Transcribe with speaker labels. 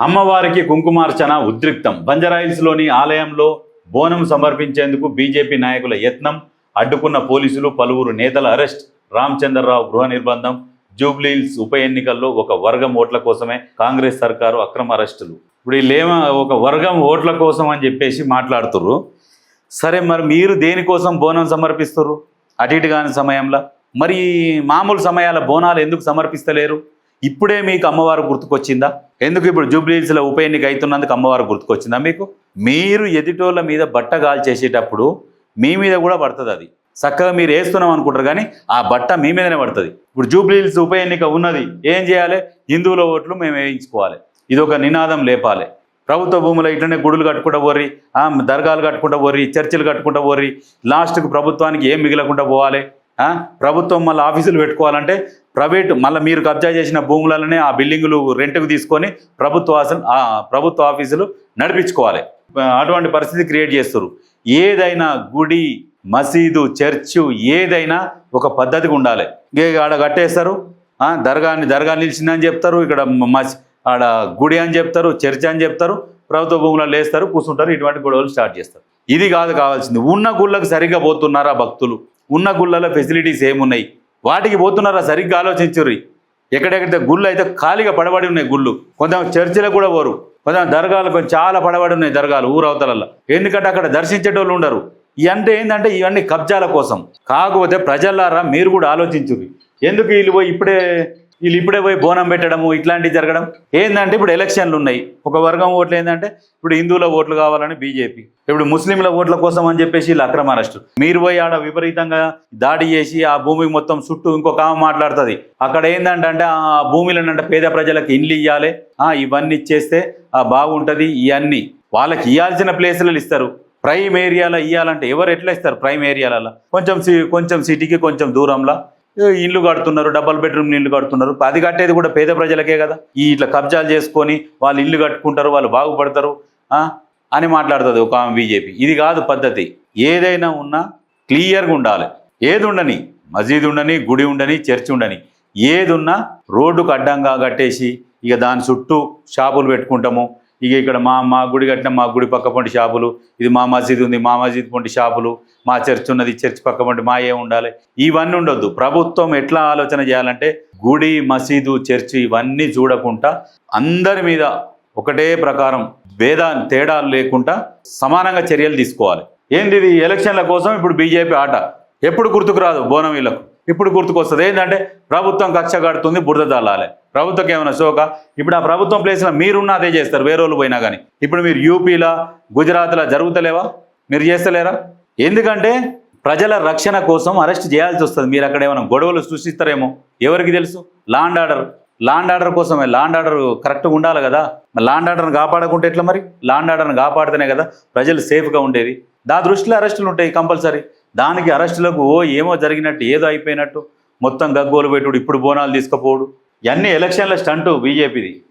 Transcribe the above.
Speaker 1: అమ్మవారికి కుంకుమార్చన ఉద్రిక్తం. బంజరాయిల్స్లోని ఆలయంలో బోనం సమర్పించేందుకు బీజేపీ నాయకుల యత్నం అడ్డుకున్న పోలీసులు పలువురు నేతల అరెస్ట్ రామచంద్రరావు గృహ నిర్బంధం జూబ్లీహిల్స్ ఉప ఎన్నికల్లో ఒక వర్గం ఓట్ల కోసమే కాంగ్రెస్ సర్కారు అక్రమ అరెస్టులు. ఇప్పుడు వీళ్ళేమో ఒక వర్గం ఓట్ల కోసం అని చెప్పేసి మాట్లాడుతుర్రు. సరే మరి మీరు దేనికోసం బోనం సమర్పిస్తుర్రు? అటు ఇటు కాని సమయంలో. మరి మామూలు సమయాల బోనాలు ఎందుకు సమర్పిస్తలేరు? ఇప్పుడే మీకు అమ్మవారు గుర్తుకొచ్చిందా? ఎందుకు ఇప్పుడు జూబ్లీహిల్స్లో ఉప ఎన్నిక అవుతున్నందుకు అమ్మవారు గుర్తుకొచ్చిందా మీకు? మీరు ఎదుటోళ్ళ మీద బట్ట గాలి చేసేటప్పుడు మీ మీద కూడా పడుతుంది అది. చక్కగా మీరు వేస్తున్నాం అనుకుంటారు కానీ ఆ బట్ట మీ మీదనే పడుతుంది. ఇప్పుడు జూబ్లీహిల్స్ ఉప ఎన్నిక ఉన్నది ఏం చేయాలి? హిందువుల ఓట్లు మేము వేయించుకోవాలి. ఇది ఒక నినాదం లేపాలి. ప్రభుత్వ భూములు ఇట్లనే గుడులు కట్టుకుంటా పోర్రి ఆ, దర్గాలు కట్టుకుంటా పోర్రి చర్చిలు కట్టుకుంటా పోర్రి లాస్ట్కు ప్రభుత్వానికి ఏం మిగలకుండా పోవాలి? ప్రభుత్వం మళ్ళీ ఆఫీసులు పెట్టుకోవాలంటే ప్రైవేట్ మళ్ళీ మీరు కబ్జా చేసిన భూములలోనే ఆ బిల్డింగులు రెంట్కు తీసుకొని ప్రభుత్వ ప్రభుత్వ ఆఫీసులు నడిపించుకోవాలి. అటువంటి పరిస్థితి క్రియేట్ చేస్తారు ఏదైనా గుడి మసీదు చర్చు ఏదైనా ఒక పద్ధతిగా ఉండాలి. ఆడ కట్టేస్తారు? దర్గాని దర్గా నిలిచిందని చెప్తారు. ఇక్కడ మసి ఆడ గుడి అని చెప్తారు చర్చ్ అని చెప్తారు. ప్రభుత్వ భూములలో లేస్తారు కూర్చుంటారు ఇటువంటి గొడవలు స్టార్ట్ చేస్తారు. ఇది కాదు కావాల్సింది. ఉన్న గుళ్ళకు సరిగ్గా పోతున్నారా భక్తులు? ఉన్న గుళ్ళలో ఫెసిలిటీస్ ఏమున్నాయి? వాటికి పోతున్నారా? సరిగ్గా ఆలోచించుర్రి. ఎక్కడెక్కడ గుళ్ళు అయితే ఖాళీగా పడబడి ఉన్నాయి గుళ్ళు. కొంత చర్చిలకు కూడా పోరు. కొంత దర్గాలు కొంచెం చాలా పడబడి ఉన్నాయి దర్గాలు ఊరవతలలో ఎందుకంటే అక్కడ దర్శించేటోళ్ళు ఉండరు. ఇవంటే ఏంటంటే ఇవన్నీ కబ్జాల కోసం. కాకపోతే ప్రజలారా మీరు కూడా ఆలోచించుర్రి. ఎందుకు వీళ్ళు పోయి ఇప్పుడే వీళ్ళు ఇప్పుడే పోయి బోనం పెట్టడము ఇట్లాంటివి జరగడం. ఏంటంటే ఇప్పుడు ఎలక్షన్లు ఉన్నాయి. ఒక వర్గం ఓట్లు ఏంటంటే ఇప్పుడు హిందువుల ఓట్లు కావాలని బీజేపీ. ఇప్పుడు ముస్లింల ఓట్ల కోసం అని చెప్పేసి వీళ్ళు అక్రమ అరెస్టు. మీరు పోయి ఆడ విపరీతంగా దాడి చేసి ఆ భూమికి మొత్తం చుట్టూ ఇంకొక ఆమె మాట్లాడుతుంది. అక్కడ ఏంటంటే ఆ భూమిలో అంటే పేద ప్రజలకు ఇండ్లు ఇవ్వాలి ఆ ఇవన్నీ ఇచ్చేస్తే ఆ బాగుంటుంది ఇవన్నీ వాళ్ళకి ఇవ్వాల్సిన ప్లేసులలో ఇస్తారు. ప్రైమ్ ఏరియాలో ఇవ్వాలంటే ఎవరు ఎట్లా ఇస్తారు ప్రైమ్ ఏరియాలలో? కొంచెం సి- కొంచెం సిటీకి కొంచెం దూరంలో. ఇండ్లు ఇల్లు కడుతున్నారు డబల్ బెడ్రూమ్ ఇల్లు కడుతున్నారు. అది కట్టేది కూడా పేద ప్రజలకే కదా. ఈ ఇట్లా కబ్జాలు చేసుకొని వాళ్ళు ఇల్లు కట్టుకుంటారు వాళ్ళు బాగుపడతారు అని మాట్లాడుతుంది ఒక ఆమె బీజేపీ. ఇది కాదు పద్ధతి. ఏదైనా ఉన్నా క్లియర్గా ఉండాలి. ఏది ఉండని? మసీద్ ఉండని గుడి ఉండని చర్చి ఉండని. ఏది ఉన్నా రోడ్డుకు అడ్డంగా కట్టేసి ఇక దాని చుట్టూ షాపులు పెట్టుకుంటాము. ఇక ఇక్కడ మా మా గుడి కట్టిన మా గుడి పక్క పంటి షాపులు ఇది మా మసీద్ ఉంది మా మసీద్ పంటి షాపులు మా చర్చ్ ఉన్నది చర్చ్ పక్క పంటి మా ఏ ఉండాలి. ఇవన్నీ ఉండొద్దు. ప్రభుత్వం ఎట్లా ఆలోచన చేయాలంటే గుడి మసీదు చర్చి ఇవన్నీ చూడకుండా అందరి మీద ఒకటే ప్రకారం భేద తేడాలు లేకుండా సమానంగా చర్యలు తీసుకోవాలి. ఏంది ఇది ఎలక్షన్ల కోసం ఇప్పుడు బీజేపీ ఆట. ఎప్పుడు గుర్తుకు రాదు బోనం వీళ్ళకు ఇప్పుడు గుర్తుకొస్తుంది. ఏంటంటే ప్రభుత్వం కక్ష కడుతుంది బురద తల్లాలి ప్రభుత్వం ఏమైనా శోక ఇప్పుడు ఆ ప్రభుత్వం ప్లేస్లో మీరున్నా అదే చేస్తారు వేరే వాళ్ళు పోయినా కానీ ఇప్పుడు మీరు యూపీలో గుజరాత్లో జరుగుతలేవా? మీరు చేస్తలేరా? ఎందుకంటే ప్రజల రక్షణ కోసం అరెస్ట్ చేయాల్సి వస్తుంది. మీరు అక్కడ ఏమైనా గొడవలు సృష్టిస్తారేమో? ఎవరికి తెలుసు? Law and order law and order కోసమే. లాండ్ ఆర్డర్ కరెక్ట్గా ఉండాలి కదా. లాండ్ ఆర్డర్ని కాపాడకుంటే ఎట్లా మరి? లాండ్ ఆర్డర్ని కాపాడితేనే కదా ప్రజలు సేఫ్గా ఉండేది. దా దృష్టిలో అరెస్టులు ఉంటాయి కంపల్సరీ. దానికి అరెస్టులకు ఓ ఏమో జరిగినట్టు ఏదో అయిపోయినట్టు మొత్తం గగ్గోలు పెట్టుడు ఇప్పుడు బోనాలు తీసుకుపోడు ఇవన్నీ ఎలక్షన్ల స్టంటు బీజేపీది.